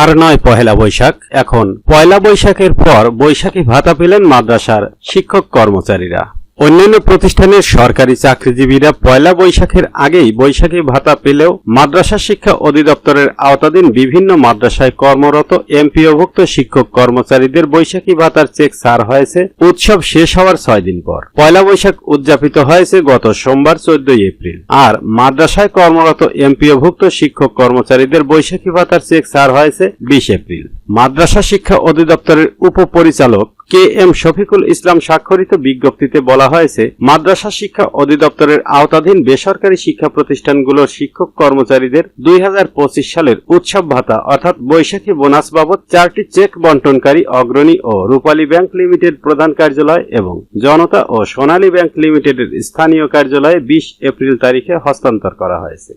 আর নয় পহেলা বৈশাখ। এখন পয়লা বৈশাখের পর বৈশাখী ভাতা পেলেন মাদ্রাসার শিক্ষক কর্মচারীরা। অন্যান্য প্রতিষ্ঠানের সরকারি চাকরিজীবীরা পয়লা বৈশাখের আগেই বৈশাখী ভাতা পেলেও মাদ্রাসা শিক্ষা অধিদপ্তরের আওতাধীন বিভিন্ন মাদ্রাসায় কর্মরত এমপিওভুক্ত শিক্ষক কর্মচারীদের বৈশাখী ভাতার চেক সার হয়েছে। উৎসব শেষ হওয়ার ছয় দিন পর। পয়লা বৈশাখ উদযাপিত হয়েছে গত সোমবার চোদ্দই এপ্রিল। আর মাদ্রাসায় কর্মরত এমপিওভুক্ত শিক্ষক কর্মচারীদের বৈশাখী ভাতার চেক সার হয়েছে বিশ এপ্রিল। মাদ্রাসা শিক্ষা অধিদপ্তরের উপপরিচালক কে এম শফিকুল ইসলাম স্বাক্ষরিত বিজ্ঞপ্তিতে বলা হয়েছে, মাদ্রাসা শিক্ষা অধিদপ্তরের আওতাধীন বেসরকারি শিক্ষা প্রতিষ্ঠানগুলোর শিক্ষক কর্মচারীদের দুই হাজার পঁচিশ সালের উৎসব ভাতা অর্থাৎ বৈশাখী বোনাস বাবদ চারটি চেক বন্টনকারী অগ্রণী ও রূপালী ব্যাংক লিমিটেড প্রধান কার্যালয় এবং জনতা ও সোনালী ব্যাংক লিমিটেডের স্থানীয় কার্যালয়ে বিশ এপ্রিল তারিখে হস্তান্তর করা হয়েছে।